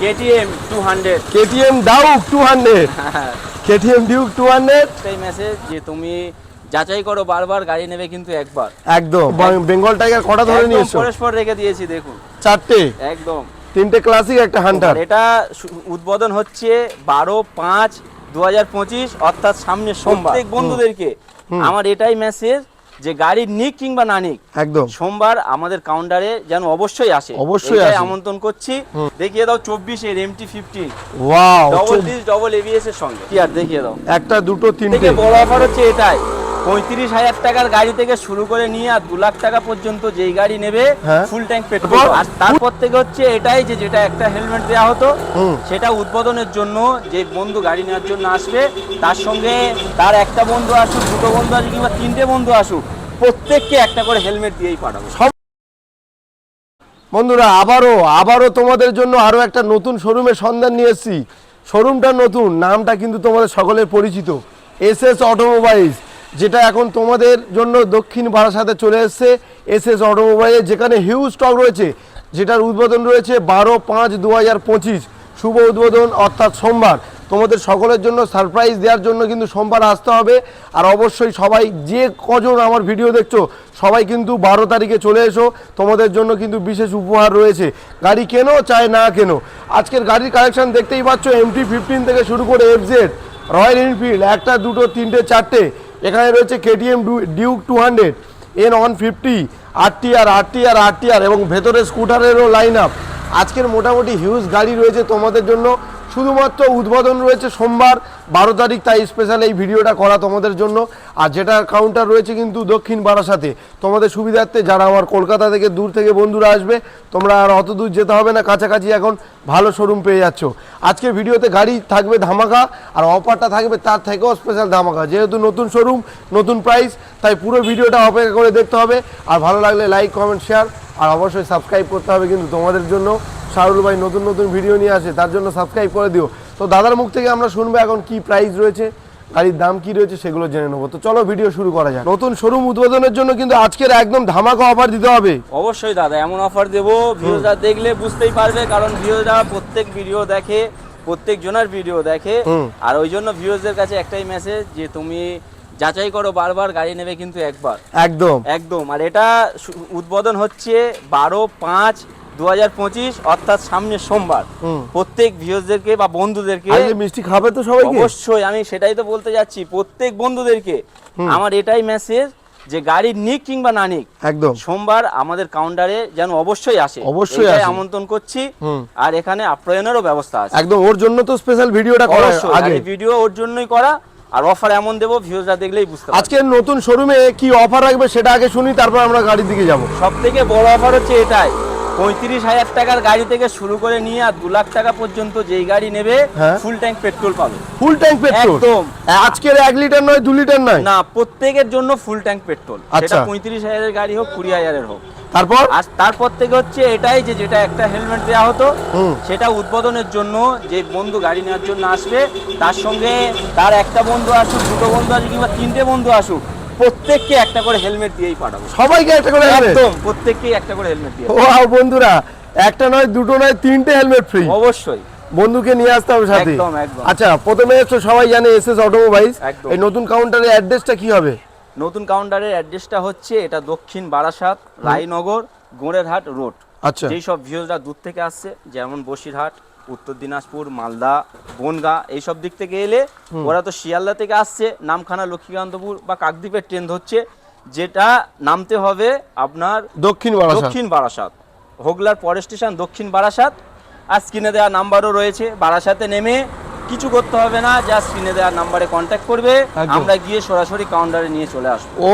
KTM duke two hundred KTM duke two hundred একটাই message যে তুমি যাচাই করো বারবার গাড়ি নেবে কিন্তু একবার। একদম। বেঙ্গল টাইগার কটা ধরে নিয়েছো? পরস্পর রেখে দিয়েছি দেখুন। চারটে? একদম। তিনটে ক্লাসিক একটা হান্টার এটা উদ্বোধন হচ্ছে বারো পাঁচ দু হাজার পঁচিশ অর্থাৎ সামনের সোমবার। প্রত্যেক বন্ধুদেরকে আমার এটাই মেসেজ যে গাড়ি নিক কিংবা না নিক একদম। সোমবার আমাদের কাউন্টারে যেন অবশ্যই আসে। অবশ্যই আমন্ত্রণ করছি। দেখিয়ে দাও চব্বিশের MT fifteen wow double disc double ABS এর সঙ্গে। কি আর দেখিয়ে দাও। একটা দুটো তিনটে। থেকে বড় অফার হচ্ছে এটাই। পঁয়ত্রিশ হাজার টাকার গাড়ি থেকে শুরু করে নিয়ে আর দু লাখ টাকা পর্যন্ত যেই গাড়ি নেবে। ফুল ট্যাঙ্ক পেট্রোল আর তারপর থেকে হচ্ছে এটাই যে যেটা একটা হেলমেট দেওয়া হতো সেটা উদ্বোধনের জন্য যে বন্ধু গাড়ি নেওয়ার জন্য আসবে তার সঙ্গে তার একটা বন্ধু আসুক দুটো বন্ধু আসুক কিংবা তিনটে বন্ধু আসুক প্রত্যেককে একটা করে হেলমেট দিয়েই পাঠাবো। বন্ধুরা, আবারও আবারও তোমাদের জন্য আরও একটা নতুন শোরুমের সন্ধান নিয়ে এসেছি। শোরুমটা নতুন, নামটা কিন্তু তোমাদের সকলের পরিচিত। এস এস অটোমোবাইলস, যেটা এখন তোমাদের জন্য দক্ষিণ বারাসাতে চলে এসছে। এস এস অটোমোবাইল যেখানে হিউজ স্টক রয়েছে, যেটার উদ্বোধন রয়েছে বারো পাঁচ দু হাজার পঁচিশ। শুভ উদ্বোধন, অর্থাৎ সোমবার। তোমাদের সকলের জন্য সারপ্রাইজ দেওয়ার জন্য কিন্তু সোমবার আসতে হবে। আর অবশ্যই সবাই যে কজন আমার ভিডিও দেখছ, সবাই কিন্তু বারো তারিখে চলে এসো। তোমাদের জন্য কিন্তু বিশেষ উপহার রয়েছে। গাড়ি কেনো, চায় না কেনো? আজকের গাড়ির কালেকশন দেখতেই পাচ্ছ এমটি ফিফটিন থেকে শুরু করে এফজেড রয়্যাল এনফিল্ড একটা, দুটো, তিনটে, চারটে। এখানে রয়েছে KTM duke two hundred N one fifty RTR RTR RTR RT এবং ভেতরে স্কুটারেরও লাইন আপ আজকের মোটামুটি হিউজ গাড়ি রয়েছে তোমাদের জন্য। শুধুমাত্র উদ্বোধন রয়েছে সোমবার। বারো তারিখ, তাই স্পেশাল এই ভিডিওটা করা তোমাদের জন্য। আর যেটা কাউন্টার রয়েছে কিন্তু দক্ষিণ বারাসাতে। তোমাদের সুবিধার্থে যারা আমার কলকাতা থেকে দূর থেকে বন্ধুরা আসবে, তোমরা আর অত দূর যেতে হবে না, কাছাকাছি এখন ভালো শোরুম পেয়ে যাচ্ছ। আজকের ভিডিওতে গাড়ি থাকবে ধামাকা, আর অফারটা থাকবে তার থেকেও স্পেশাল ধামাকা। যেহেতু নতুন শোরুম নতুন প্রাইস তাই পুরো ভিডিওটা অপেক্ষা করে দেখতে হবে। আর ভালো লাগলে লাইক কমেন্ট শেয়ার আর অবশ্যই সাবস্ক্রাইব করতে হবে কিন্তু তোমাদের জন্য। শাহরুল ভাই নতুন নতুন ভিডিও নিয়ে আসে, তার জন্য সাবস্ক্রাইব করে দিও। তো দাদার মুখ থেকে আমরা শুনব এখন কি প্রাইস রয়েছে গাড়ির দাম কি রয়েছে সেগুলো জেনে নেব। তো চলো ভিডিও শুরু করা যাক। নতুন শোরুম উদ্বোধনের জন্য কিন্তু আজকের একদম ধামাকা অফার দিতে হবে। অবশ্যই দাদা এমন অফার দেবো ভিউজরা দেখলে বুঝতেই পারবে কারণ ভিউজরা প্রত্যেক ভিডিও দেখে প্রত্যেক জনের ভিডিও দেখে। আর ওই জন্য ভিউজদের কাছে একটাই মেসেজ যে তুমি যাচাই করো বারবার গাড়ি নেবে কিন্তু একবার। একদম। একদম। আর এটা উদ্বোধন হচ্ছে বারো পাঁচ দু হাজার পঁচিশ অর্থাৎ সামনের সোমবার। প্রত্যেক ভিউজদেরকে বা বন্ধুদেরকে মিষ্টি খাবে তো সবাইকে? অবশ্যই আমি সেটাই তো বলতে যাচ্ছি প্রত্যেক বন্ধুদেরকে। আমার এটাই মেসেজ যে গাড়ি নিক কিংবা না নিক একদম। সোমবার আমাদের কাউন্টারে যেন অবশ্যই আসে। অবশ্যই আমন্ত্রণ করছি। আর এখানে আপ্যায়নেরও ব্যবস্থা আছে। একদম ওর জন্য তো স্পেশাল ভিডিওটা করা অবশ্যই আগে। ভিডিও ওর জন্যই করা আর অফার এমন দেবো ভিউজরা দেখলেই বুঝতে আজকের নতুন শোরুমে কি অফার রাখবে সেটা আগে শুনি তারপর আমরা গাড়ির দিকে যাব। সব থেকে বড় অফার হচ্ছে এটাই। পঁয়ত্রিশ হাজার টাকার গাড়ি থেকে শুরু করে নিয়ে আর দু লাখ টাকা পর্যন্ত যেই গাড়ি নেবে। ফুল ট্যাঙ্ক পেট্রোল পাবে। ফুল ট্যাঙ্ক পেট্রোল একদম। আজকের এক লিটার নয় দু লিটার নয়? না প্রত্যেকের জন্য ফুল ট্যাঙ্ক পেট্রোল আচ্ছা। সেটা পঁয়ত্রিশ হাজারের গাড়ি হোক কুড়ি হাজারের হোক। তারপর? আর তারপর থেকে হচ্ছে এটাই যে যেটা একটা হেলমেট দেওয়া হতো সেটা উদ্বোধনের জন্য যে বন্ধু গাড়ি নেওয়ার জন্য আসবে তার সঙ্গে তার একটা বন্ধু আসুক দুটো বন্ধু আসুক কিংবা তিনটে বন্ধু আসুক প্রত্যেককে একটা করে হেলমেট দিয়েই পাঠাবো। সবাইকে একটা করে একদম প্রত্যেককে একটা করে হেলমেট দিয়ে ওয়াও বন্ধুরা একটা নয় দুটো নয় তিনটে হেলমেট ফ্রি অবশ্যই। বন্ধুকে নিয়ে আসতে হবে সাথে। একদম, একদম। আচ্ছা প্রথমে তো সবাই জানে এসএস অটোমোবাইলস এই নতুন কাউন্টারের অ্যাড্রেসটা কি হবে? নতুন কাউন্টারের অ্যাড্রেসটা হচ্ছে এটা দক্ষিণ বারাসাত রায়নগর গোড়েরহাট রোড আচ্ছা। যেই সব ভিউজরা দূর থেকে আসছে যেমন বসিরহাট উত্তর দিনাজপুর মালদা বনগা এইসব দিক থেকে এলে ওরা তো শিয়ালদা থেকে আসছে নামখানা লক্ষ্মীকান্তপুর বা কাকদ্বীপের ট্রেন ধরছে যেটা নামতে হবে আপনার দক্ষিণ দক্ষিণ বারাসাত। হোগলার পরের স্টেশন দক্ষিণ বারাসাত। আর স্ক্রিনে দেওয়া নাম্বারও রয়েছে। বারাসাতে নেমে কিছু করতে হবে না যা স্ক্রিনে দেওয়া নাম্বারে কন্ট্যাক্ট করবে। আমরা গিয়ে সরাসরি কাউন্টারে নিয়ে চলে আসব। ও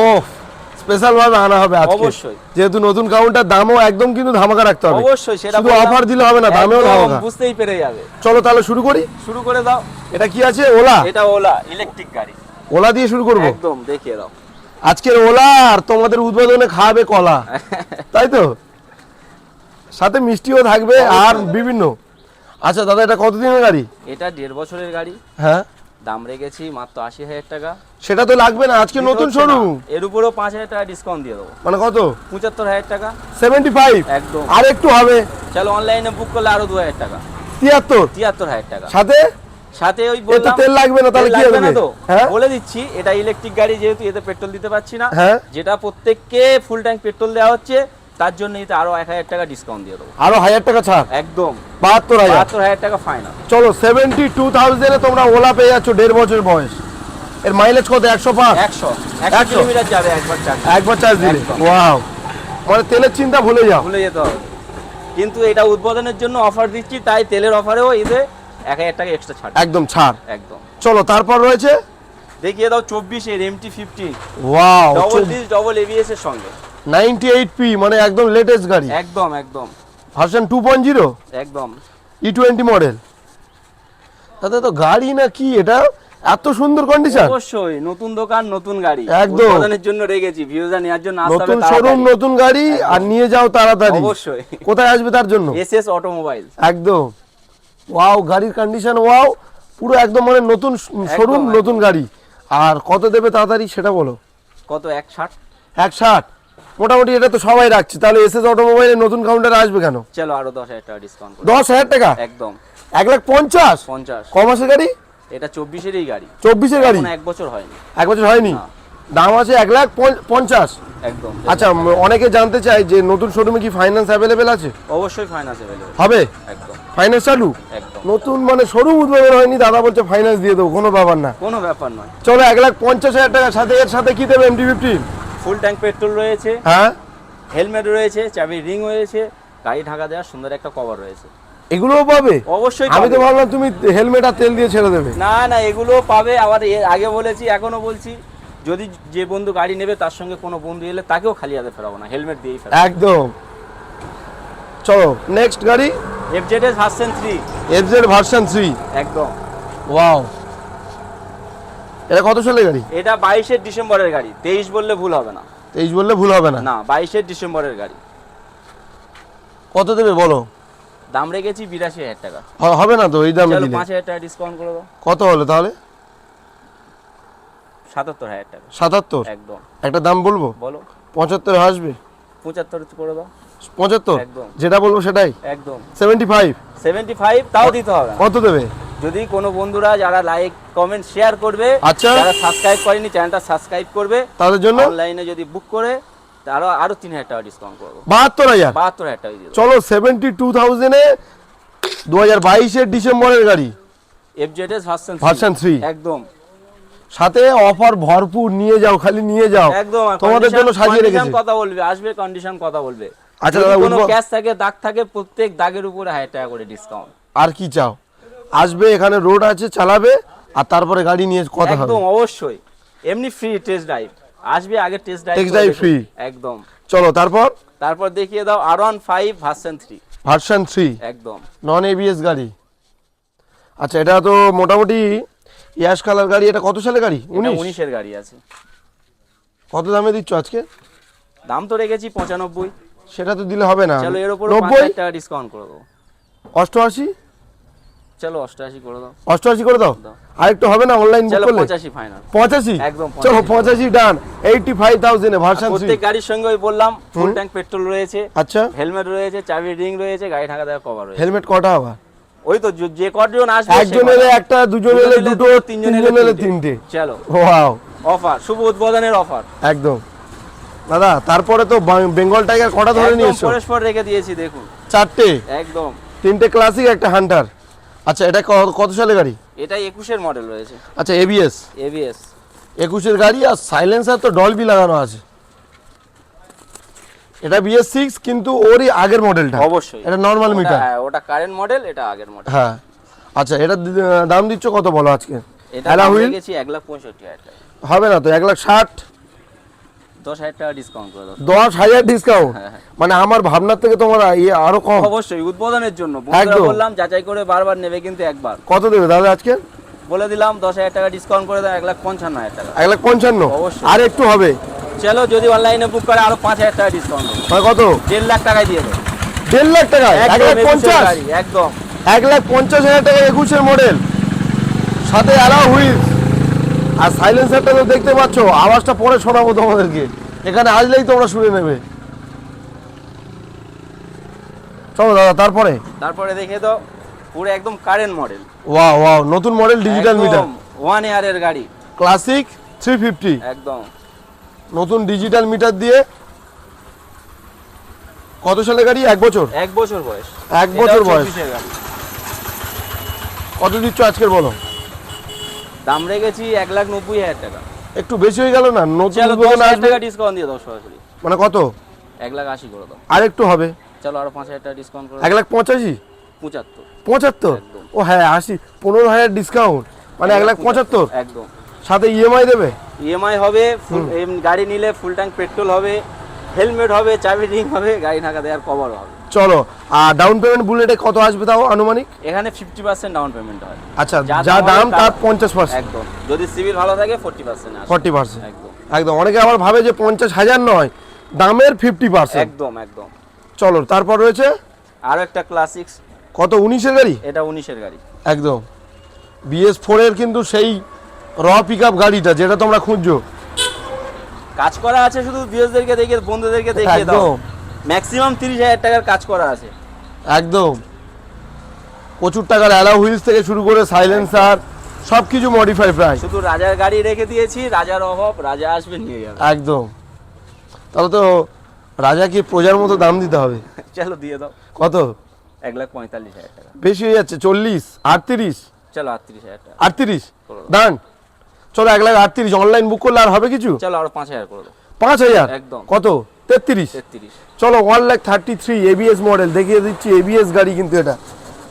স্পেশাল ভাবে আনা হবে আজকে। অবশ্যই। যেহেতু নতুন কাউন্টার দামও একদম কিন্তু ধামাকা রাখতে হবে। অবশ্যই সেটা শুধু অফার দিলে হবে না দামেও ধামাকা। বুঝতেই পেরে যাবে। চলো তাহলে শুরু করি? শুরু করে দাও। এটা কি আছে? ওলা? এটা ওলা ইলেকট্রিক গাড়ি। ওলা দিয়ে শুরু করব? একদম দেখিয়ে দাও। আজকের ওলা আর তোমাদের উদ্বোধনে খাওয়াবে কলা। তাই তো? সাথে মিষ্টিও থাকবে আর বিভিন্ন। আচ্ছা দাদা এটা কতদিনের গাড়ি? এটা দেড় বছরের গাড়ি। হ্যাঁ? দাম রেখেছি মাত্র আশি হাজার টাকা। সেটা তো লাগবে না আজকে নতুন শোরুম। এর উপরেও পাঁচ হাজার টাকা ডিসকাউন্ট দিয়ে দেবো। মানে কত? পঁচাত্তর হাজার টাকা। Seventy five? একদম। আর একটু হবে। চলো অনলাইনে বুক করলে আরও দু হাজার টাকা। তিয়াত্তর? তিয়াত্তর হাজার টাকা। সাথে? সাথে ওই বললাম তেল লাগবে না, তাহলে কি হবে? না তো? হ্যাঁ? বলে দিচ্ছি এটা ইলেকট্রিক গাড়ি যেহেতু এতে পেট্রোল দিতে পারছি না। হ্যাঁ। যেটা প্রত্যেককে ফুল ট্যাঙ্ক পেট্রোল দেওয়া হচ্ছে তার জন্য এতে আরও এক হাজার টাকা ডিসকাউন্ট দিয়ে দেবো। আরও হাজার টাকা ছাড়? একদম। বাহাত্তর হাজার? বাহাত্তর হাজার টাকা ফাইনাল চলো সেভেন্টি টু থাউজেন্ডে তোমরা ওলা পেয়ে যাচ্ছ দেড় বছর বয়স। এর মাইলেজ কত? একশো পাঁচ? একশো? কিলোমিটার যাবে একবার চার্জ একবার চার্জ দিলে ওয়াও মানে তেলের চিন্তা ভুলে যাও। ভুলে যেতে হবে। কিন্তু এটা উদ্বোধনের জন্য অফার দিচ্ছি তাই তেলের অফারেও এতে এক হাজার টাকা এক্সট্রা ছাড়। একদম ছাড়। একদম। চলো তারপর রয়েছে? দেখিয়ে দাও চব্বিশের MT fifteen wow double disc double ABS এর সঙ্গে। নাইনটি এইট পি মানে একদম লেটেস্ট গাড়ি। একদম একদম। Version two point zero? একদম। ই টোয়েন্টি মডেল তাতে তো গাড়ি না কি এটা এত সুন্দর কন্ডিশন অবশ্যই নতুন দোকান নতুন গাড়ি। একদম। উদ্বোধনের জন্য রেখেছি ভিউজা নেওয়ার জন্য নতুন শোরুম নতুন গাড়ি আর নিয়ে যাও তাড়াতাড়ি। অবশ্যই। কোথায় আসবে তার জন্য? এসএস অটোমোবাইল একদম। ওয়াও গাড়ির কন্ডিশন ওয়াও পুরো একদম মানে নতুন শোরুম নতুন গাড়ি। আর কত দেবে তাড়াতাড়ি সেটা বলো। কত এক ষাট এক ষাট মোটামুটি এটা তো সবাই রাখছে। তাহলে এস এস অটোমোবাইলের নতুন কাউন্টারে আসবে কেন? চলো আরও দশ হাজার টাকা ডিসকাউন্ট করে দশ হাজার টাকা? একদম। এক লাখ পঞ্চাশ? পঞ্চাশ। ক মাসের গাড়ি? এটা চব্বিশেরই গাড়ি। চব্বিশের গাড়ি? এক বছর হয়নি। এক বছর হয়নি? দাম আছে এক লাখ পঞ্চ- পঞ্চাশ। একদম। আচ্ছা অনেকে জানতে চায় যে নতুন শোরুমে কি ফাইন্যান্স অ্যাভেলেবেল আছে? অবশ্যই ফাইন্যান্স অ্যাভেলেবল হবে? একদম। ফাইন্যান্স চালু? একদম। নতুন মানে শোরুম উদ্বোধন হয়নি দাদা বলছে ফাইন্যান্স দিয়ে দেবো কোনো ব্যাপার না। কোনো ব্যাপার নয়। চলো এক লাখ পঞ্চাশ হাজার টাকার সাথে এর সাথে কি দেবে MT fifteen full tank petrol রয়েছে হ্যাঁ। হেলমেট রয়েছে চাবি রিং রয়েছে গাড়ি ঢাকা দেওয়ার সুন্দর একটা কভার রয়েছে। এগুলোও পাবে? অবশ্যই আমি তো ভাবলাম তুমি হেলমেট আর তেল দিয়ে ছেড়ে দেবে। না না এগুলো পাবে। আবার আগে বলেছি এখনও বলছি যদি যে বন্ধু গাড়ি নেবে তার সঙ্গে কোনো বন্ধু এলে তাকেও খালি হাতে ফেরাবো না হেলমেট দিয়েই ফেরাবো। একদম। চলো নেক্সট গাড়ি? FZ S version three FZ version three একদম। ওয়াও এটা কত সালের গাড়ি? এটা বাইশের ডিসেম্বরের গাড়ি। তেইশ বললে ভুল হবে না। তেইশ বললে ভুল হবে না? না বাইশের ডিসেম্বরের গাড়ি। কত দেবে বলো? দাম রেখেছি বিরাশি হাজার টাকা। হবে না তো এই দামে দিলে। পাঁচ হাজার টাকা ডিসকাউন্ট করে দাও। কত হলো তাহলে? সাতাত্তর হাজার টাকা। সাতাত্তর? একদম। একটা দাম বলব? বলো। পঁচাত্তর আসবে? পঁচাত্তর করে দাও। পঁচাত্তর? একদম। যেটা বলব সেটাই? একদম। সেভেন্টি ফাইভ সেভেন্টি ফাইভ তাও দিতে হবে কত দেবে? যদি কোনো বন্ধুরা যারা লাইক কমেন্ট শেয়ার করবে আচ্ছা। যারা সাবস্ক্রাইব করেনি চ্যানেলটা সাবস্ক্রাইব করবে। তাদের জন্য? অনলাইনে যদি বুক করে আরও আরও তিন হাজার টাকা ডিসকাউন্ট করব। বাহাত্তর হাজার? বাহাত্তর হাজার টাকা চলো সেভেন্টি টু থাউজেন্ডে দু হাজার বাইশের ডিসেম্বরের গাড়ি। FZ S version Version three। একদম। সাথে অফার ভরপুর নিয়ে যাও খালি নিয়ে যাও। একদম তোমাদের জন্য সাজিয়ে রেখেছি। কথা বলবে আসবে কন্ডিশন কথা বলবে। আচ্ছা, দাদা, কোনো ক্যাশ থাকে দাগ থাকে প্রত্যেক দাগের উপরে হাজার টাকা করে ডিসকাউন্ট আর কি চাও? আসবে এখানে রোড আছে চালাবে আর তারপরে গাড়ি নিয়ে কথা হবে। একদম অবশ্যই। এমনি ফ্রি টেস্ট ড্রাইভ আসবে আগে test drive Test drive free। একদম। চলো তারপর? তারপর দেখিয়ে দাও R one five version three version three একদম। নন এবিএস গাড়ি। আচ্ছা এটা তো মোটামুটি ইয়াস কালার গাড়ি এটা কত সালের গাড়ি? উনিশ উনিশ? উনিশের গাড়ি আছে। কত দামে দিচ্ছ আজকে? দাম তো রেখেছি পঁচানব্বই। সেটা তো দিলে হবে না। চলো এর উপর নব্বই? টাকা ডিসকাউন্ট করে দেবো। অষ্টআশি? চলো অষ্টআশি করে দাও। অষ্টআশি করে দাও। আর একটু হবে না অনলাইন বুক করলে? পঁচাশি ফাইনাল পঁচাশি? একদম চলো 85 ডান এইটি ফাইভ থাউজেন্ডে ভার্সন প্রত্যেক গাড়ির সঙ্গে ওই বললাম ফুল ট্যাঙ্ক পেট্রোল রয়েছে আচ্ছা। হেলমেট রয়েছে চাবি রিং রয়েছে গাড়ি ঢাকা দেওয়া কভার রয়েছে। হেলমেট কটা আবার? ওই তো যে- কজন আসবে একজন এলে একটা দুজন এলে দুটো তিনজন এলে তিনটে। চলো। ওয়াও অফার শুভ উদ্বোধনের অফার একদম। দাদা তারপরে তো বেঙ্গল টাইগার কটা ধরে নিয়েছো? পরস্পর রেখে দিয়েছি দেখুন। চারটে? একদম। তিনটে ক্লাসিক একটা হান্টার আচ্ছা এটা কত সালে গাড়ি? এটা একুশের মডেল রয়েছে। আচ্ছা এবিএস এবিএস একুশের গাড়ি আর সাইলেন্সার তো ডলবি লাগানো আছে। এটা বিএস সিক্স কিন্তু ওরই আগের মডেলটা অবশ্যই। এটা নর্মাল মিটার হ্যাঁ, ওটা কারেন্ট মডেল এটা আগের মডেল হ্যাঁ। আচ্ছা এটা দাম দিচ্ছ কত বলো আজকে? এটা হুইল গেছি এক লাখ পঁয়ষট্টি হাজার হবে না তো এক লাখ ষাট। দশ হাজার টাকা ডিসকাউন্ট করে দাও। দশ হাজার ডিসকাউন্ট হ্যাঁ, হ্যাঁ। মানে আমার ভাবনার থেকে তোমার ইয়ে আরও কম? অবশ্যই উদ্বোধনের জন্য। বললাম যাচাই করে বারবার নেবে কিন্তু একবার। কত দেবে দাদা আজকে? বলে দিলাম দশ হাজার টাকা ডিসকাউন্ট করে দাও এক লাখ পঞ্চান্ন হাজার টাকা। এক লাখ পঞ্চান্ন। আর একটু হবে। চলো যদি অনলাইনে বুক করে আরও পাঁচ হাজার টাকা ডিসকাউন্ট কত? দেড় লাখ টাকায় দিয়ে দেবো। দেড় লাখ টাকা এক লাখ পঞ্চাশ? একদম। এক লাখ পঞ্চাশ হাজার টাকা একুশের মডেল সাথে অ্যালা হুইল আর সাইলেন্সারটা তো দেখতে পাচ্ছ আওয়াজটা পরে শোনাবো তোমাদেরকে। এখানে আসলেই তোমরা শুনে নেবে। চলো দাদা তারপরে? তারপরে দেখে দাও পুরো একদম কারেন্ট মডেল ওয়াও ওয়াও নতুন মডেল ডিজিটাল মিটার ওয়ান ইয়ারের গাড়ি। ক্লাসিক থ্রি ফিফটি একদম। নতুন ডিজিটাল মিটার দিয়ে কত সালে গাড়ি? এক বছর? এক বছর বয়স। এক বছর বয়স। 24 গাড়ি। কত দিচ্ছ আজকের বলো? দাম রেখেছি এক লাখ নব্বই হাজার টাকা। একটু বেশি হয়ে গেল না? নতুন টাকা ডিসকাউন্ট দিয়ে দাও সরাসরি। মানে কত? এক লাখ আশি করে দাও। আর একটু হবে। চলো আরও পাঁচ হাজার টাকা ডিসকাউন্ট করে এক লাখ পঁচাশি? পঁচাত্তর। পঁচাত্তর। ও হ্যাঁ আশি। পনেরো হাজার ডিসকাউন্ট মানে এক লাখ পঁচাত্তর? একদম। সাথে ইএমআই দেবে? ইএমআই হবে full- এম, গাড়ি নিলে ফুল ট্যাঙ্ক পেট্রোল হবে হেলমেট হবে চাবি রিং হবে গাড়ি ঢাকা দেওয়ার কভার হবে। চলো আর ডাউন পেমেন্ট বুলেটে কত আসবে তাও আনুমানিক? এখানে ফিফটি পার্সেন্ট ডাউন পেমেন্ট হয়। আচ্ছা যা দাম তার পঞ্চাশ পার্সেন্ট একদম। যদি সিভিল ভালো থাকে ফোর্টি পার্সেন্ট ফর্টি পার্সেন্ট একদম। একদম। অনেকে আবার ভাবে যে পঞ্চাশ হাজার নয় দামের ফিফটি পার্সেন্ট একদম একদম। চলো তারপর রয়েছে? আরও একটা ক্লাসিক্স কত উনিশের গাড়ি? এটা উনিশের গাড়ি। একদম। বিএস ফোরের কিন্তু সেই র পিক আপ গাড়িটা যেটা তোমরা খুঁজছো। কাজ করা আছে শুধু বিএসদেরকে দেখে বন্ধুদেরকে দেখিয়ে দাও। একদম। ম্যাক্সিমাম তিরিশ হাজার টাকার কাজ করা আছে। একদম। প্রচুর টাকার অ্যালাউ হুইলস থেকে শুরু করে সাইলেন্সার সব কিছু মডিফাই প্রায় শুধু রাজার গাড়ি রেখে দিয়েছি রাজার অভাব রাজা আসবে নিয়ে যাবে। একদম। তাহলে তো রাজাকে প্রজার মতো দাম দিতে হবে। চলো দিয়ে দাও। কত? এক লাখ পঁয়তাল্লিশ হাজার টাকা। বেশি হয়ে যাচ্ছে চল্লিশ আটত্রিশ। চলো আটত্রিশ হাজার টাকা। আটত্রিশ। ডান চলো এক লাখ আটত্রিশ অনলাইন বুক করলে আর হবে কিছু? চলো আরও পাঁচ হাজার করে দাও। পাঁচ হাজার? একদম। কত? তেত্রিশ? তেত্রিশ। চলো one lakh thirty three ABS model দেখিয়ে দিচ্ছি এবিএস গাড়ি কিন্তু এটা।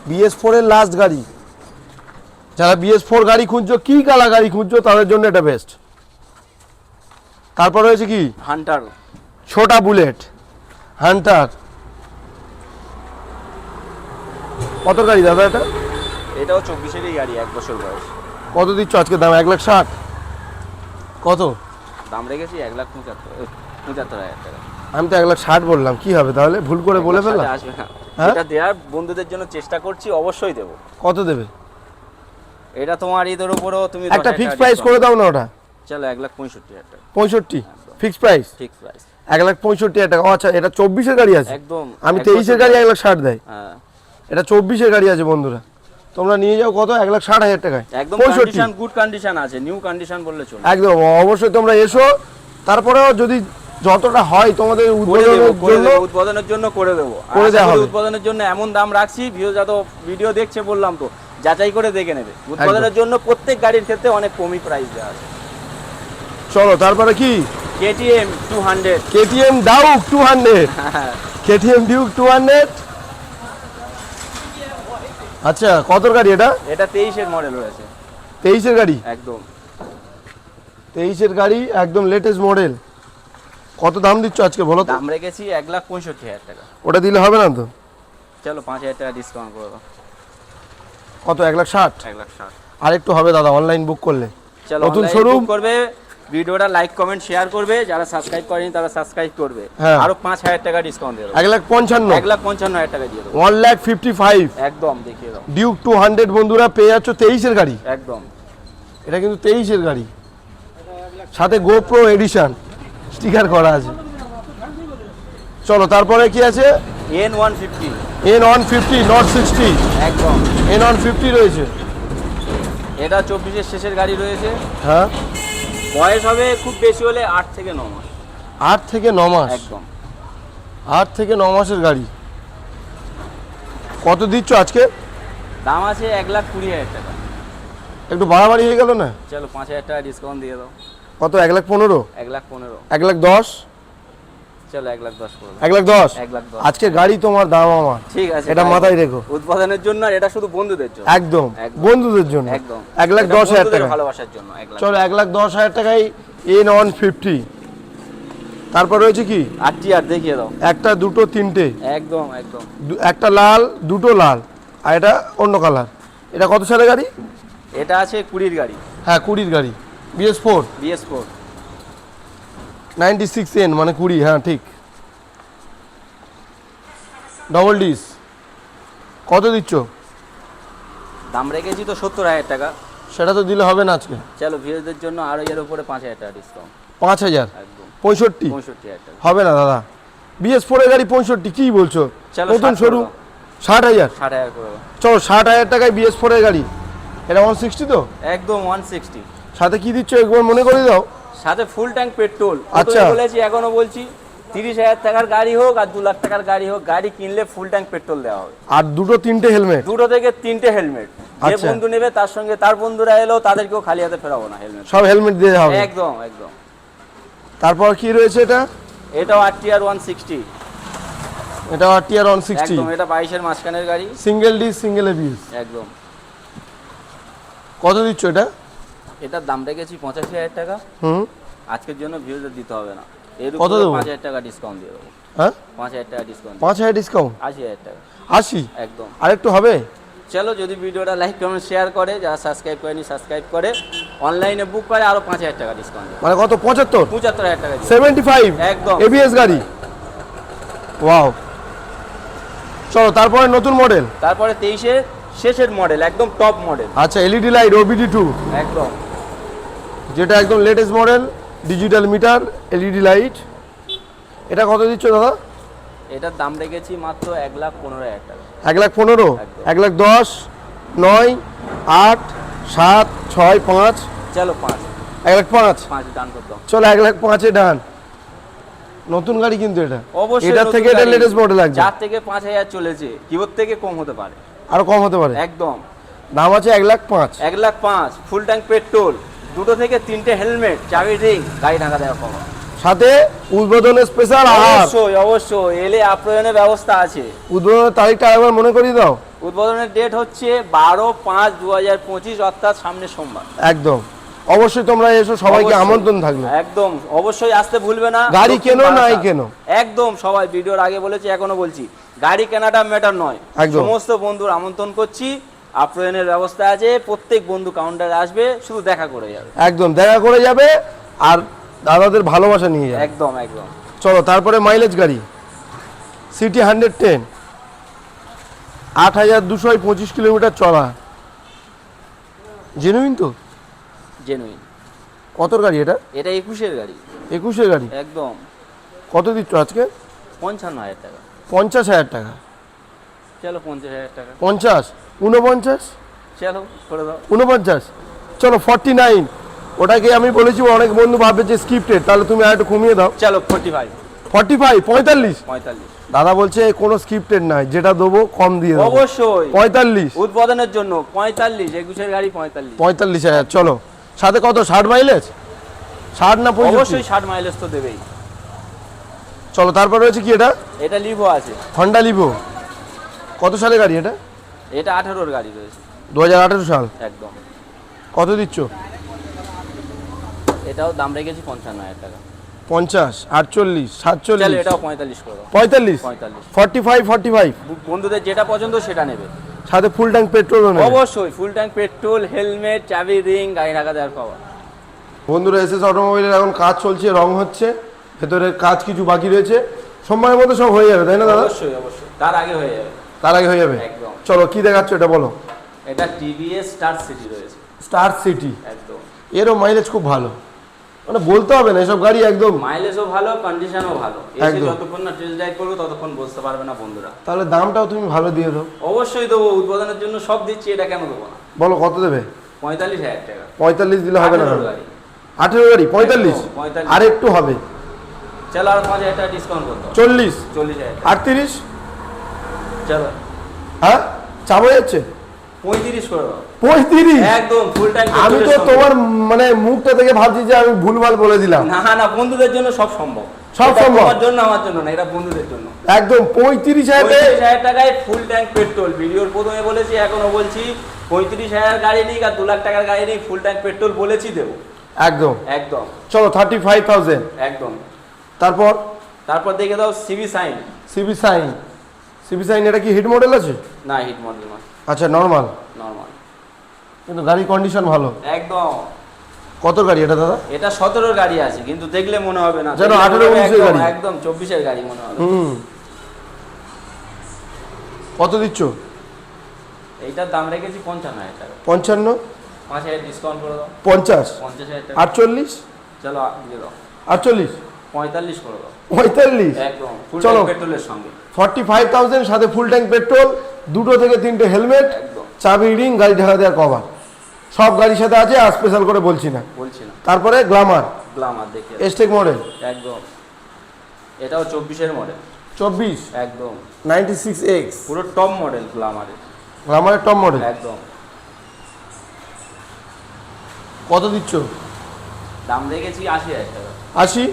বিএস ফোরের লাস্ট গাড়ি। যারা বিএস ফোর গাড়ি খুঁজছো কি কালা গাড়ি খুঁজছো তাদের জন্য এটা বেস্ট তারপর রয়েছে কি? হান্টার ছোটা বুলেট। হান্টার কত গাড়ি দাদা এটা? এটাও চব্বিশেরই গাড়ি এক বছর বয়স। কত দিচ্ছ আজকে দাম? এক লাখ ষাট। কত? দাম রেখেছি এক লাখ পঁচাত্তর পঁচাত্তর হাজার টাকা। আমি তো এক লাখ ষাট বললাম কি হবে তাহলে? ভুল করে বলে ফেললাম? আসবে না। হ্যাঁ? এটা দেওয়ার বন্ধুদের জন্য চেষ্টা করছি অবশ্যই দেবো। কত দেবে? এটা তোমার ঈদের উপরও তুমি একটা ফিক্সড প্রাইস করে দাও না ওটা? চলো এক লাখ পঁয়ষট্টি হাজার টাকা। পঁয়ষট্টি? ফিক্সড প্রাইস ফিক্স প্রাইস এক লাখ পঁয়ষট্টি হাজার টাকা। আচ্ছা এটা চব্বিশের গাড়ি আছে? একদম আমি তেইশের গাড়ি এক লাখ ষাট দেয়। হ্যাঁ। এটা চব্বিশের গাড়ি আছে বন্ধুরা। তোমরা নিয়ে যাও কত? এক লাখ ষাট হাজার টাকায়। একদম কন্ডিশন গুড কন্ডিশন আছে নিউ কন্ডিশন বললে চলে একদম অবশ্যই তোমরা এসো। তারপরেও যদি যতটা হয় তোমাদের জন্য উৎপাদনের জন্য করে দেবো। করে দেওয়া হবে। উৎপাদনের জন্য এমন দাম রাখছি ভিউ যত ভিডিও দেখছে বললাম তো যাচাই করে দেখে নেবে। উৎপাদনের জন্য প্রত্যেক গাড়ির ক্ষেত্রে অনেক কমই প্রাইস দেওয়া আছে। চলো তারপরে কি? KTM two hundred KTM Duke two hundred KTM Duke two hundred আচ্ছা কত গাড়ি এটা? এটা তেইশের মডেল রয়েছে। তেইশের গাড়ি? একদম। তেইশের গাড়ি একদম লেটেস্ট মডেল কত দাম দিচ্ছ আজকে বলো তো? দাম রেখেছি এক লাখ পঁয়ষট্টি হাজার টাকা। ওটা দিলে হবে না তো? চলো পাঁচ হাজার টাকা ডিসকাউন্ট করে দাও। কত এক লাখ ষাট? এক লাখ ষাট। আর একটু হবে দাদা অনলাইন বুক করলে। চলো নতুন book করবে ভিডিওটা লাইক কমেন্ট শেয়ার করবে যারা সাবস্ক্রাইব করেনি তারা সাবস্ক্রাইব করবে। হ্যাঁ। আরও পাঁচ হাজার টাকা ডিসকাউন্ট দিয়ে দেবো। এক লাখ পঞ্চান্ন। এক লাখ পঞ্চান্ন হাজার টাকা দিয়ে দেবো। ওয়ান লাখ ফিফটি ফাইভ একদম দেখিয়ে দাও। ডিউক টু হান্ড্রেড বন্ধুরা পেয়ে যাচ্ছ তেইশের গাড়ি। একদম। এটা কিন্তু তেইশের গাড়ি। সাথে গোপ্রো এডিশন স্টিকার করা আছে। চলো তারপরে কি আছে? N one fifty N one fifty not sixty একদম। এন ওয়ান ফিফটি রয়েছে। এটা চব্বিশের শেষের গাড়ি রয়েছে। হ্যাঁ? বয়স হবে খুব বেশি হলে আট থেকে ন মাস। আট থেকে ন মাস? একদম। আট থেকে ন মাসের গাড়ি। কত দিচ্ছ আজকে? দাম আছে এক লাখ কুড়ি হাজার টাকা। একটু বাড়াবাড়ি হয়ে গেল না? চলো পাঁচ হাজার টাকা ডিসকাউন্ট দিয়ে দাও। কত এক লাখ পনেরো? এক লাখ পনেরো। এক লাখ দশ? চলো এক লাখ দশ এক লাখ দশ? এক লাখ দশ। আজকে গাড়ি তোমার দাম আমার। ঠিক আছে এটা মাথায় রেখো। উদ্বোধনের জন্য আর এটা শুধু বন্ধুদের জন্য। একদম। বন্ধুদের জন্য। একদম। এক লাখ দশ হাজার টাকা। ভালোবাসার জন্য চলো এক লাখ দশ হাজার টাকায় এন ওয়ান ফিফটি তারপর রয়েছে কি? আটটি আর দেখিয়ে দাও। একটা দুটো তিনটে। একদম একদম। একটা লাল দুটো লাল। আর এটা অন্য কালার। এটা কত সালের গাড়ি? এটা আছে কুড়ির গাড়ি। হ্যাঁ কুড়ির গাড়ি। BS four BS four ninety six N মানে কুড়ি হ্যাঁ ঠিক। ডবল ডিস কত দিচ্ছ? দাম রেখেছি তো সত্তর হাজার টাকা। সেটা তো দিলে হবে না আজকে। চলো ভিউজদের জন্য আরও এর উপরে পাঁচ হাজার টাকা ডিসকাউন্ট পাঁচ হাজার? একদম। পঁয়ষট্টি? পঁয়ষট্টি হাজার টাকা। হবে না দাদা। বিএস ফোরের গাড়ি পঁয়ষট্টি কি বলছো? নতুন 60 করে ষাট হাজার? ষাট হাজার করে। চলো ষাট হাজার টাকায় বিএস ফোরের গাড়ি। এটা ওয়ান সিক্সটি তো? একদম ওয়ান সিক্সটি সাথে কি দিচ্ছ একবার মনে করে দাও। সাথে ফুল ট্যাঙ্ক পেট্রোল আচ্ছা। বলেছি এখনও বলছি তিরিশ হাজার টাকার গাড়ি হোক আর দু লাখ টাকার গাড়ি হোক গাড়ি কিনলে ফুল ট্যাঙ্ক পেট্রোল দেওয়া হবে। আর দুটো তিনটে হেলমেট দুটো থেকে তিনটে হেলমেট যে আচ্ছা। বন্ধু নেবে তার সঙ্গে তার বন্ধুরা এলো তাদেরকেও খালি হাতে ফেরাবো না হেলমেট সব হেলমেট দিয়ে হবে। একদম একদম। তারপর কি রয়েছে এটা? এটাও R T R one sixty এটা টিআর ওয়ান সিক্সটি একদম এটা বাইশের মাঝখানের গাড়ি। সিঙ্গেল ডি সিঙ্গেল এবিএস একদম। কত দিচ্ছ এটা? এটার দাম রেখেছি পঁচাশি হাজার টাকা। হুম। আজকের জন্য ভিউজে দিতে হবে না। এর কত দেবো? পাঁচ হাজার টাকা ডিসকাউন্ট দিয়ে দেবো। হ্যাঁ? পাঁচ হাজার টাকা ডিসকাউন্ট পাঁচ হাজার ডিসকাউন্ট আশি হাজার টাকা। আশি? একদম। আরেকটু হবে? চলো যদি ভিডিওটা লাইক কমেন্ট শেয়ার করে যারা সাবস্ক্রাইব করেনি সাবস্ক্রাইব করে। অনলাইনে বুক করে আরও পাঁচ হাজার টাকা ডিসকাউন্ট মানে কত? পঁচাত্তর? পঁচাত্তর হাজার টাকা সেভেন্টি ফাইভ একদম। এবিএস গাড়ি? ওয়াও চলো তারপরে নতুন মডেল তারপরে তেইশের শেষের মডেল একদম টপ মডেল আচ্ছা এলইডি লাইট ওবিডি টু একদম। যেটা একদম latest model digital meter LED light এটা কত দিচ্ছ দাদা? এটার দাম রেখেছি মাত্র এক লাখ পনেরো হাজার টাকা। এক লাখ পনেরো। এক লাখ দশ নয় আট সাত ছয় পাঁচ? চলো পাঁচ। এক লাখ পাঁচ? পাঁচ ডান করতাম চলো এক লাখ পাঁচে ডান। নতুন গাড়ি কিন্তু এটা। অবশ্যই নতুন থেকে এটা লেটেস্ট মডেল একদম। যার থেকে পাঁচ হাজার চলেছে কিবোর থেকে কম হতে পারে। আরও কম হতে পারে। একদম। দাম আছে এক লাখ পাঁচ। এক লাখ পাঁচ ফুল ট্যাঙ্ক পেট্রোল দুটো থেকে তিনটে হেলমেট চাবি রিং গাড়ি ঢাকা দেওয়া কম সাথে উদ্বোধনের স্পেশাল আহার। অবশ্যই অবশ্যই এলে আপ্যায়নের ব্যবস্থা আছে। উদ্বোধনের তারিখটা একবার মনে করিয়ে দাও। উদ্বোধনের ডেট হচ্ছে বারো পাঁচ দু হাজার পঁচিশ অর্থাৎ সামনের সোমবার। একদম। অবশ্যই তোমরা এসো সবাইকে আমন্ত্রণ থাকল। একদম। অবশ্যই আসতে ভুলবে না। গাড়ি কেন নাই। কেনো। একদম সবাই ভিডিওর আগে বলেছি এখনও বলছি। গাড়ি কেনাটা ম্যাটার নয়। সমস্ত বন্ধুর আমন্ত্রণ করছি। আপ্যায়নের ব্যবস্থা আছে প্রত্যেক বন্ধু কাউন্টারে আসবে শুধু দেখা করে যাবে। একদম দেখা করে যাবে আর দাদাদের ভালোবাসা নিয়ে যাবে। একদম একদম। চলো তারপরে মাইলেজ গাড়ি। সিটি হান্ড্রেড টেন আট হাজার দুশো পঁচিশ কিলোমিটার চলা। জেনুইন তো? জেনুইন কতর গাড়ি এটা? এটা একুশের গাড়ি। একুশের গাড়ি? একদম। কত দিচ্ছ আজকে? পঞ্চান্ন হাজার টাকা। পঞ্চাশ হাজার টাকা। চলো পঞ্চাশ হাজার টাকা। পঞ্চাশ? উনপঞ্চাশ চলো করে দাও। উনপঞ্চাশ চলো ফর্টি নাইন ওটাকে আমি বলেছি অনেক বন্ধু ভাববে যে স্ক্রিপ্টেড তাহলে তুমি আর একটু কমিয়ে দাও। চলো ফোর্টি ফাইভ ফর্টি ফাইভ পঁয়তাল্লিশ? পঁয়তাল্লিশ। দাদা বলছে কোনো স্ক্রিপ্টেড নাই যেটা দেবো কম দিয়ে দেবো। অবশ্যই। পঁয়তাল্লিশ। উদ্বোধনের জন্য পঁয়তাল্লিশ একুশের গাড়ি পঁয়তাল্লিশ। পঁয়তাল্লিশ হাজার চলো। সাথে কত ষাট মাইলেজ ষাট না অবশ্যই ষাট মাইলেজ তো দেবেই। চলো তারপর রয়েছে কি এটা? এটা লিভো আছে। হন্ডা লিভো কত সালে গাড়ি এটা? এটা আঠারোর গাড়ি রয়েছে। দু হাজার আঠেরো সাল? একদম। কত দিচ্ছ? এটাও দাম রেখেছি পঞ্চান্ন হাজার টাকা। পঞ্চাশ আটচল্লিশ চলো সাতচল্লিশ এটাও পঁয়তাল্লিশ করে। পঁয়তাল্লিশ? পঁয়তাল্লিশ। ফর্টি ফাইভ ফর্টি ফাইভ বন্ধুদের যেটা পছন্দ সেটা নেবে। সাথে ফুল ট্যাঙ্ক পেট্রোলও নেবে? অবশ্যই ফুল ট্যাঙ্ক পেট্রোল হেলমেট চাবি রিং গাড়ি রাখা দেওয়ার পাওয়া বন্ধুরা এসএস অটোমোবাইলের এখন কাজ চলছে রং হচ্ছে ভেতরের কাজ কিছু বাকি রয়েছে। সময়ের মতো সব হয়ে যাবে তাই না দাদা? অবশ্যই অবশ্যই। তার আগে হয়ে যাবে। তার আগে হয়ে যাবে? চলো কি দেখাচ্ছ এটা বলো। এটা টিভিএস স্টার সিটি রয়েছে। Star city. একদম। এরও মাইলেজ খুব ভালো। মানে বলতে হবে না এসব গাড়ি একদম মাইলেজও ভালো কন্ডিশনও ভালো। এসে যতক্ষণ না টেস্ট ড্রাইভ করব ততক্ষণ বুঝতে পারবে না বন্ধুরা। তাহলে দামটাও তুমি ভালো দিয়ে দাও। অবশ্যই দেবো উদ্বোধনের জন্য সব দিচ্ছি এটা কেন দেবো না? বলো কত দেবে? পঁয়তাল্লিশ হাজার টাকা। পঁয়তাল্লিশ দিলে হবে না আঠেরো গাড়ি। পঁয়তাল্লিশ? একদম, 45 আর একটু হবে। চলো আর পাঁচ হাজার টাকা ডিসকাউন্ট করতে। চল্লিশ। চল্লিশ হাজার। আটত্রিশ? চলো। হ্যাঁ? চাপ হয়ে যাচ্ছে? পঁয়ত্রিশ করে পঁয়ত্রিশ? একদম ফুল টাইম আমি তো তোমার মানে মুখটা থেকে ভাবছি যে আমি ভুলভাল বলে দিলাম। না না বন্ধুদের জন্য সব সম্ভব। সব সম্ভব। তোমার জন্য আমার জন্য না এটা বন্ধুদের জন্য। একদম পঁয়ত্রিশ হাজার টাকায় ফুল ট্যাঙ্ক পেট্রোল ভিডিওর প্রথমে বলেছি এখনও বলছি পঁয়ত্রিশ হাজার গাড়ি নিক আর দু লাখ টাকার গাড়ি নিক ফুল ট্যাঙ্ক পেট্রোল বলেছি দেবো। একদম। একদম। চলো থার্টি ফাইভ থাউজেন্ড একদম। তারপর? তারপর দেখে দাও CB shine CB shine CB shine এটা কি হিট মডেল আছে? না হিট মডেল নয়। আচ্ছা নর্মাল নর্মাল কিন্তু গাড়ির কন্ডিশন ভালো। একদম। কত গাড়ি এটা দাদা? এটা সতেরোর গাড়ি আছে কিন্তু দেখলে মনে হবে না। যেন দেখলে 18 19 এর গাড়ি। একদম চব্বিশের গাড়ি মনে হবে। হুম। কত দিচ্ছ? এইটার দাম রেখেছি পঞ্চান্ন হাজার টাকা। পঞ্চান্ন? পাঁচ হাজার ডিসকাউন্ট করে দাও। পঞ্চাশ? পঞ্চাশ হাজার টাকা। আটচল্লিশ? চলো দিয়ে দাও। আটচল্লিশ? পঁয়তাল্লিশ করে দাও। পঁয়তাল্লিশ। চলো। পেট্রোলের সঙ্গে। ফর্টি ফাইভ থাউজেন্ড সাথে ফুল ট্যাঙ্ক পেট্রোল দুটো থেকে তিনটে হেলমেট চাবি রিং গাড়ি ঢাকা দেওয়ার কভার সব গাড়ির সাথে আছে আর স্পেশাল করে বলছি না। বলছি না তারপরে গ্লামার গ্লামার দেখে এসটেক মডেল একদম। এটাও চব্বিশের মডেল চব্বিশ। একদম। নাইনটি সিক্স এক্স পুরো টপ মডেল গ্লামারের গ্লামারের টপ মডেল একদম। কত দিচ্ছ? দাম রেখেছি আশি হাজার টাকা। আশি?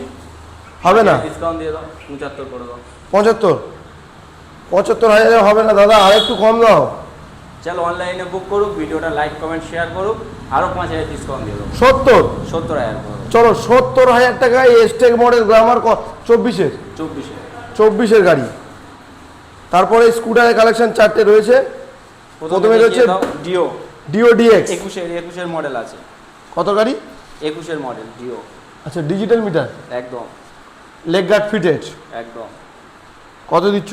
হবে না? ডিসকাউন্ট দিয়ে দাও পঁচাত্তর করে দাও। পঁচাত্তর? পঁচাত্তর হাজারে হবে না দাদা আর একটু কম দাও। চলো অনলাইনে বুক করুক ভিডিওটা লাইক কমেন্ট শেয়ার করুক আরও পাঁচ হাজার ডিসকাউন্ট দিয়ে দেবো সত্তর? সত্তর হাজার চলো সত্তর হাজার টাকায় এসটেক মডেল গ্লামার চব্বিশের? চব্বিশে চব্বিশের গাড়ি। তারপরে স্কুটারের কালেকশন চারটে রয়েছে। প্রথমে রয়েছে ডিও ডিও ডিএক্স একুশের একুশের মডেল আছে। কত গাড়ি? একুশের মডেল ডিও আচ্ছা ডিজিটাল মিটার একদম। লেগ গার্ড ফিটেড একদম। কত দিচ্ছ?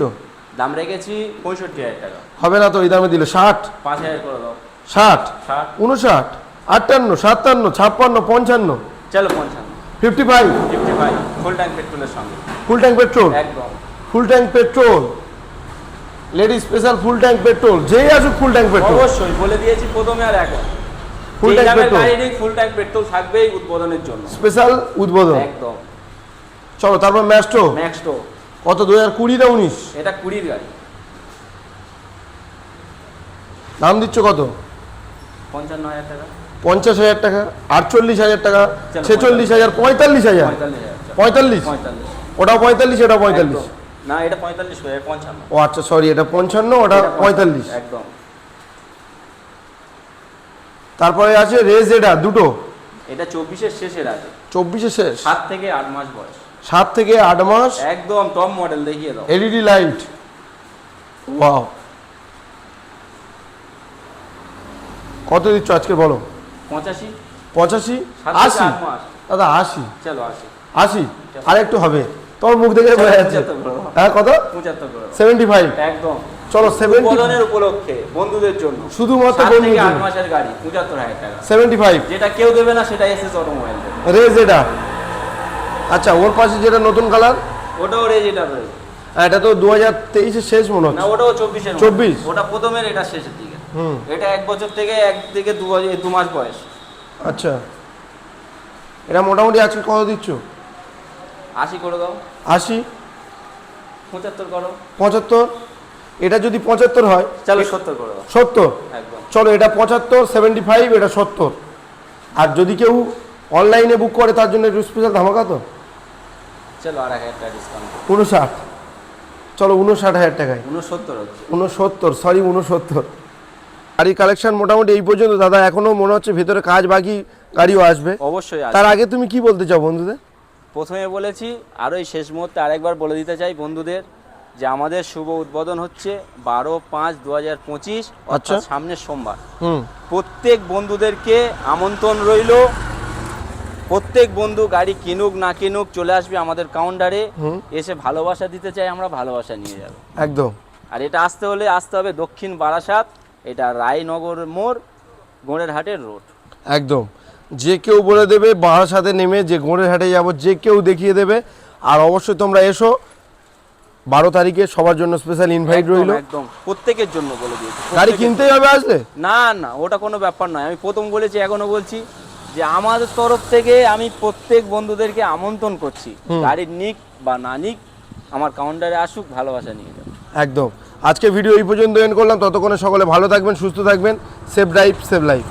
দাম রেখেছি পঁয়ষট্টি হাজার টাকা। হবে না তো এই দামে দিলে ষাট। পাঁচ হাজার করে দাও। ষাট? ষাট। উনষাট আটান্ন সাতান্ন ছাপ্পান্ন পঞ্চান্ন? চলো পঞ্চান্ন। Fifty five? Fifty five. Full tank পেট্রোলের সঙ্গে। ফুল ট্যাঙ্ক পেট্রোল একদম। Full tank petrol lady special full tank petrol যেই আসুক ফুল ট্যাঙ্ক পেট্রোল অবশ্যই বলে দিয়েছি প্রথমে আর এখন। Full tank. Petrol full tank petrol থাকবেই উদ্বোধনের জন্য। স্পেশাল উদ্বোধন? একদম। চলো তারপর ম্যাস্টো ম্যাক্সটো কত দু হাজার কুড়ি না উনিশ? এটা কুড়ির গাড়ি। দাম দিচ্ছ কত? পঞ্চান্ন হাজার টাকা। পঞ্চাশ হাজার টাকা আটচল্লিশ হাজার টাকা ছেচল্লিশ হাজার পঁয়তাল্লিশ হাজার। পঁয়তাল্লিশ হাজার পঁয়তাল্লিশ? ওটাও পঁয়তাল্লিশ না এটা পঁয়তাল্লিশ পঞ্চান্ন। ও আচ্ছা সরি এটা পঞ্চান্ন ওটা পঁয়তাল্লিশ। একদম। তারপরে আছে রেজ এটা দুটো। এটা চব্বিশের শেষের আছে চব্বিশের শেষ? সাত থেকে আট মাস বয়স। সাত থেকে আট মাস। একদম টপ মডেল দেখিয়ে দাও। এলইডি লাইট ওয়াও কত দিচ্ছ আজকে বলো? পঁচাশি। পঁচাশি? আশি? দাদা আশি। চলো আসি আশি? আর একটু হবে। তোমার মুখ দেখে বোঝা যাচ্ছে। হ্যাঁ কত। সেভেন্টি ফাইভ একদম। চলো সেভেন্টি উপলক্ষে বন্ধুদের জন্য। শুধুমাত্র থেকে আট মাসের গাড়ি পঁচাত্তর হাজার টাকা। সেভেন্টি ফাইভ যেটা কেউ দেবে না সেটা এসএস অটোমোবাইল রেজ এটা আচ্ছা ওর পাশে যেটা নতুন কালার ওটাও রেজ এটা রয়েছে এটা তো দু হাজার তেইশের শেষ মনে না হচ্ছে ওটাও চব্বিশের মধ্যে। 24? ওটা প্রথমের এটা শেষের দিকে। হুম। এটা এক বছর থেকে এক থেকে দু দু মাস বয়স। আচ্ছা। এটা মোটামুটি আজকে কত দিচ্ছ? আশি করে দাও। আশি? পঁচাত্তর করো। পঁচাত্তর? এটা যদি পঁচাত্তর হয় চলো সত্তর করে দাও। সত্তর? একদম। চলো এটা পঁচাত্তর সেভেন্টি ফাইভ এটা সত্তর। আর যদি কেউ অনলাইনে বুক করে তার জন্য একটু স্পেশাল ধামাকা তো? চলো আর এক হাজার টাকা ডিসকাউন্ট উনষাট। চলো উনষাট হাজার টাকায়। উনসত্তর উনসত্তর সরি উনসত্তর। গাড়ি কালেকশন মোটামুটি এই পর্যন্ত দাদা এখনও মনে হচ্ছে ভেতরে কাজ বাকি গাড়িও আসবে। অবশ্যই তার আগে তুমি কি বলতে চাও বন্ধুদের? প্রথমে বলেছি আরও এই শেষ মুহূর্তে আরেকবার বলে দিতে চাই বন্ধুদের যে আমাদের শুভ উদ্বোধন হচ্ছে বারো পাঁচ দু হাজার পঁচিশ আচ্ছা। অর্থাৎ সামনের সোমবার। হুম। প্রত্যেক বন্ধুদেরকে আমন্ত্রণ রইল। প্রত্যেক বন্ধু গাড়ি কিনুক না কিনুক চলে আসবে আমাদের কাউন্টারে এসে ভালোবাসা দিতে চাই আমরা ভালোবাসা নিয়ে যাব। একদম। আর এটা আসতে হলে আসতে হবে দক্ষিণ বারাসাত এটা রায়নগর মোড় গোড়ের হাটের রোড একদম। যে কেউ বলে দেবে বারাসাতে নেমে যে গোড়ের হাটে যাব যে কেউ দেখিয়ে দেবে। আর অবশ্যই তোমরা এসো বারো তারিখে সবার জন্য স্পেশাল ইনভাইট রইল। একদম। প্রত্যেকের জন্য বলে দিয়েছি গাড়ি কিনতেই হবে আসলে? না না ওটা কোনো ব্যাপার নয়। আমি প্রথম বলেছি এখনও বলছি। যে আমাদের তরফ থেকে আমি প্রত্যেক বন্ধুদেরকে আমন্ত্রণ করছি। গাড়ির নিক বা না নিক আমার কাউন্টারে আসুক ভালোবাসা নিয়ে যাবে। একদম। আজকে ভিডিও এই পর্যন্ত এন্ড করলাম। ততক্ষণে সকলে ভালো থাকবেন সুস্থ থাকবেন। Safe drive save life